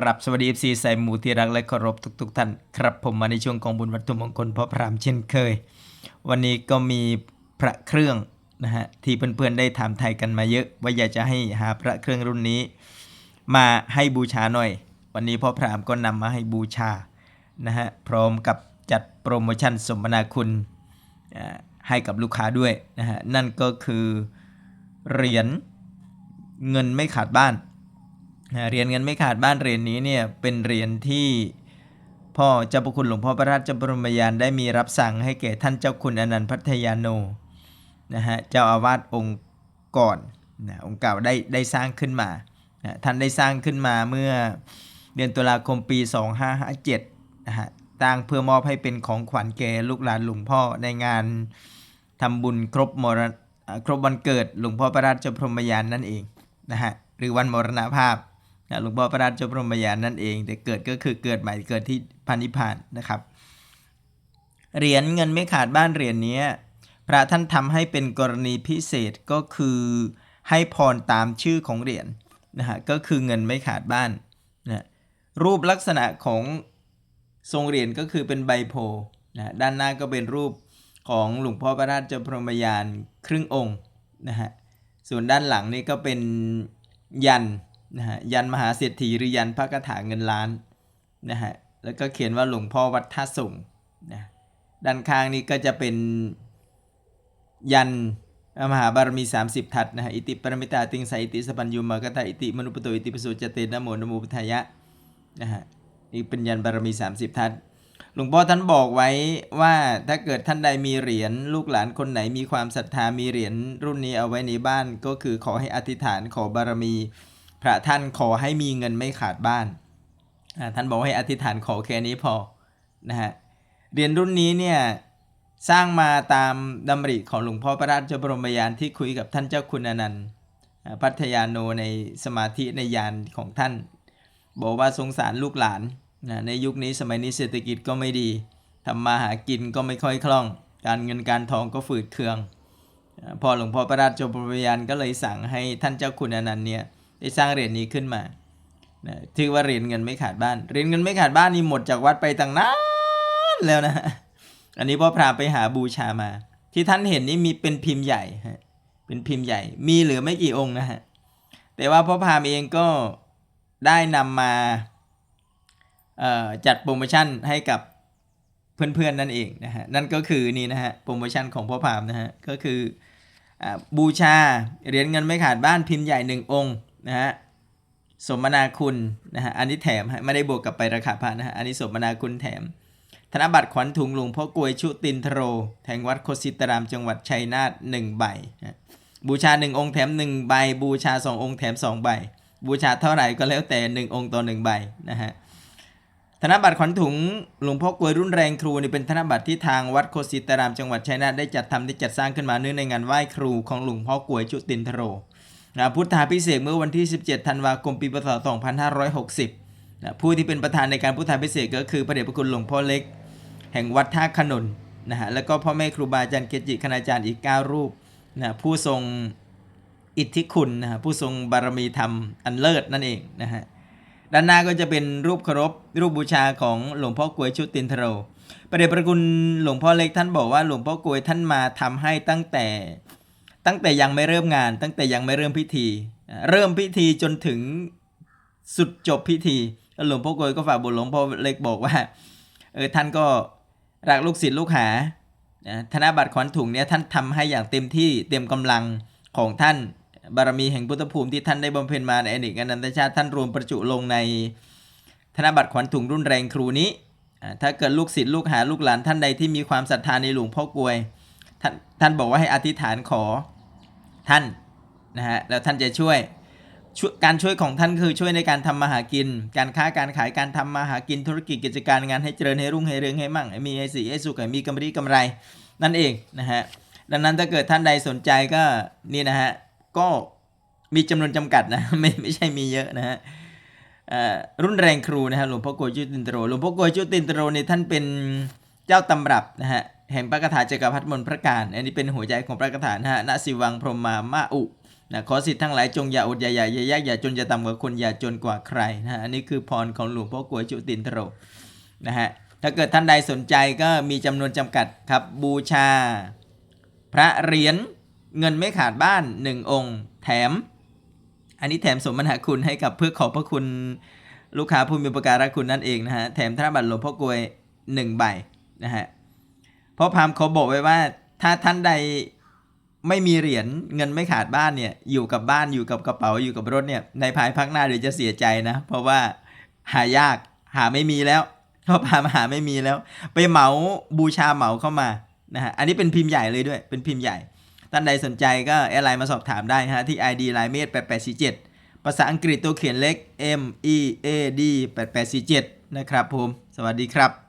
ครับสวัสดีเอฟซีใส่หมูที่รักและเคารพทุก ๆ ท่าน ครับผมมาในช่วงของบุญวัตถุมงคลพ่อพรามเช่นเคย วันนี้ก็มีพระเครื่องนะฮะที่เพื่อนๆได้ถามไทยกันมาเยอะ ว่าอยากจะให้หาพระเครื่องรุ่นนี้ มาให้บูชาหน่อย วันนี้พ่อพรามก็นำมาให้บูชานะฮะพร้อมกับจัดโปรโมชั่นสมนาคุณให้กับลูกค้าด้วยนะฮะนั่นก็คือเหรียญเงินไม่ขาดบ้าน เรียญเงินไม่ขาดบ้านเรียญนี้เนี่ยเป็นเรียญที่พ่อเจ้าพระคุณหลวงพ่อพระราชบรมยานได้มีรับสั่งให้แก่ท่านเจ้าคุณอนันต์พัทยาโนนะฮะเจ้าอาวาสองค์ก่อนนะองค์เก่าได้ได้สร้างขึ้นมานะท่านได้สร้างขึ้นมาเมื่อเดือนตุลาคมปี 2557นะฮะตั้งเพื่อมอบให้เป็นของขวัญแก่ลูกหลานหลวงพ่อในงานทำบุญครบมรณอ่าครบวันเกิดหลวงพ่อพระราชบรมยานนั่นเองนะฮะหรือวันมรณภาพ นะหลวงพ่อพระราชบรมยานนั่นเอง แต่เกิดก็คือเกิดใหม่เกิดที่พันิพานนะครับ เหรียญเงินไม่ขาดบ้านเหรียญนี้พระท่านทำให้เป็นกรณีพิเศษก็คือให้พรตามชื่อของเหรียญนะฮะก็คือเงินไม่ขาดบ้านนะรูปลักษณะของทรงเหรียญก็คือเป็นใบโพล์นะด้านหน้าก็เป็นรูปของหลวงพ่อพระราชบรมยานครึ่งองค์นะฮะส่วนด้านหลังนี่ก็เป็นยัน นะฮะยันมหาเศรษฐีหรือยันพระคาถาเงินล้านนะฮะแล้วก็เขียนว่าหลวงพ่อวัดท่าส่งนะด้านข้างนี้ก็จะเป็นยันมหาบารมี 30 ทัศนะฮะอิติปรมิตาติงสาอิติสปัญญูมากตาอิติมนุปโตอิติปสุจเตนะโมนโมพุทธายะนะฮะนี่เป็นยันบารมี 30 ทัศหลวงพ่อท่านบอกไว้ว่าถ้าเกิดท่านใดมีเหรียญลูกหลานคนไหนมีความศรัทธามีเหรียญรุ่นนี้เอาไว้ในบ้านก็คือขอให้อธิษฐานขอบารมี ระท่านขอให้มีเงินไม่ขาดบ้าน ท่านบอกให้อธิษฐานขอแค่นี้พอนะฮะเรียญรุ่นนี้เนี่ยสร้างมาตามดำริของหลวงพ่อพระราชบรมยานที่คุยกับท่านเจ้าคุณอนันต์พัทยาโนในสมาธิในยานของท่าน บอกว่าสงสารลูกหลานนะในยุคนี้สมัยนี้เศรษฐกิจก็ไม่ดีทำมาหากินก็ไม่ค่อยคล่อง การเงินการทองก็ฝืดเคือง พอหลวงพ่อพระราชบรมยานก็เลยสั่งให้ท่านเจ้าคุณอนันต์เนี่ย ได้สร้างเหรียญนี้ขึ้นมานะถือว่าเหรียญเงินไม่ขาดบ้าน เหรียญเงินไม่ขาดบ้านนี่หมดจากวัดไปตั้งนานแล้วนะ อันนี้พ่อพราไปหาบูชามา ที่ท่านเห็นนี่มีเป็นพิมพ์ใหญ่ฮะ เป็นพิมพ์ใหญ่ มีเหลือไม่กี่องค์นะฮะ แต่ว่าพ่อพรามเองก็ได้นำมาจัดโปรโมชั่นให้กับเพื่อนๆนั่นเองนะฮะ นั่นก็คือนี่นะฮะโปรโมชั่นของพ่อพามนะฮะ ก็คืออบูชาเหรียญเงินไม่ขาดบ้านพิมพ์ใหญ่หนึ่งองค์ นะฮะสมนาคุณนะฮะอันนี้แถมไม่ได้บวกกับไปราคาพระนะฮะอันนี้สมนาคุณแถม ธนบัตรขวัญถุงหลวงพ่อกลวยชุตินทโรแห่งวัดโคสิตรามจังหวัดชัยนาทหนึ่งใบนะบูชาหนึ่งองค์แถมหนึ่งใบ บูชาสององค์แถมสองใบ บูชาเท่าไหร่ก็แล้วแต่หนึ่งองค์ต่อหนึ่งใบนะฮะธนบัตรขวัญถุงหลวงพ่อกลวยรุ่นแรงครูนี่เป็นธนบัตรที่ทางวัดโคสิตรามจังหวัดชัยนาทได้จัดทำได้จัดสร้างขึ้นมาเนื่องในงานไหว้ครูของหลวงพ่อกลวยชุตินทโร นะพุทธาพิเศษเมื่อวันที่ 17 ธันวาคม ปีพศ 2560นะผู้ที่เป็นประธานในการพุทธาพิเศษก็คือพระเดชพระคุณหลวงพ่อเล็ก แห่งวัดท่าขนนนะฮะแล้วก็พ่อแม่ครูบาอาจารย์เกจิคณาจารย์อีก 9 รูปนะผู้ทรงอิทธิคุณนะฮะผู้ทรงบารมีธรรมอันเลิศนั่นเองนะฮะด้านหน้าก็จะเป็นรูปเคารพรูปบูชาของหลวงพ่อกลวยชุตินทโร ประเดชพระคุณหลวงพ่อเล็กท่านบอกว่าหลวงพ่อกลวยท่านมาทำให้ตั้งแต่ ตั้งแต่ยังไม่เริ่มงาน ตั้งแต่ยังไม่เริ่มพิธี เริ่มพิธีจนถึงสุดจบพิธีหลวงพ่อกลวยก็ฝากบทหลวงพ่อเล็กบอกว่าเออท่านก็รักลูกศิษย์ลูกหาธนบัตรขวัญถุงเนี่ยท่านทำให้อย่างเต็มที่เต็มกำลังของท่านบารมีแห่งพุทธภูมิที่ท่านได้บำเพ็ญมาในอดีตอนันตชาติท่านรวมประจุลงในธนบัตรขวัญถุงรุ่นแรงครูนี้ ถ้าเกิดลูกศิษย์ลูกหาลูกหลานท่านใดที่มีความศรัทธาในหลวงพ่อกลวย ท่านท่านบอกว่าให้อธิษฐานขอ ท่านนะฮะแล้วท่านจะช่วยช่วยการช่วยของท่านคือช่วยในการทำมาหากิน การค้าการขายการทำมาหากินธุรกิจกิจการงานให้เจริญให้รุ่งให้เรืองให้มั่งให้มีให้สีให้สุขให้มีกำไรกำไร นั่นเองนะฮะดังนั้นถ้าเกิดท่านใดสนใจก็นี่นะฮะก็มีจำนวนจำกัดนะไม่ไม่ใช่มีเยอะนะฮะรุ่นแรงครูนะฮะหลวงพ่อโกยจุตินตโรหลวงพ่อโกยจุตินตโรเนี่ยท่านเป็นเจ้าตำรับนะฮะ แห่งพระคาถาจักรพรรดิมนพระการ อันนี้เป็นหัวใจของพระคาถานะฮะณสิวังพรหมามาอุนะขอสิทธิ์ทั้งหลายจงอย่าอดอย่าอยากอย่ายากอย่าจนอย่าต่ำกว่าคนอย่าจนกว่าใครนะฮะอันนี้คือพรของหลวงพ่อกลวยจุตินทโรนะฮะถ้าเกิดท่านใดสนใจก็มีจำนวนจำกัดครับบูชา พระเหรียญเงินไม่ขาดบ้านหนึ่งองค์ แถม อันนี้แถมสมนาคุณให้กับเพื่อขอบพระคุณลูกค้าผู้มีประการะคุณนั่นเองนะฮะแถมธนบัตรหลวงพ่อกลวยหนึ่งใบนะฮะ เพราะพามเขาบอกไว้ว่า ถ้าท่านใดไม่มีเหรียญเงินไม่ขาดบ้านเนี่ย อยู่กับบ้านอยู่กับกระเป๋าอยู่กับรถเนี่ยในภายภาคหน้าเดี๋ยวจะเสียใจนะ เพราะว่าหายากหาไม่มีแล้วเพราะพามหาไม่มีแล้ว ไปเหมาบูชาเหมาเข้ามานะฮะอันนี้เป็นพิมพ์ใหญ่เลยด้วย เป็นพิมพ์ใหญ่ท่านใดสนใจก็แอดไลน์มาสอบถามได้ฮะที่ ID ไลน์เมด8847 ภาษาอังกฤษตัวเขียนเล็ก M E A D 8847 นะครับผม สวัสดีครับ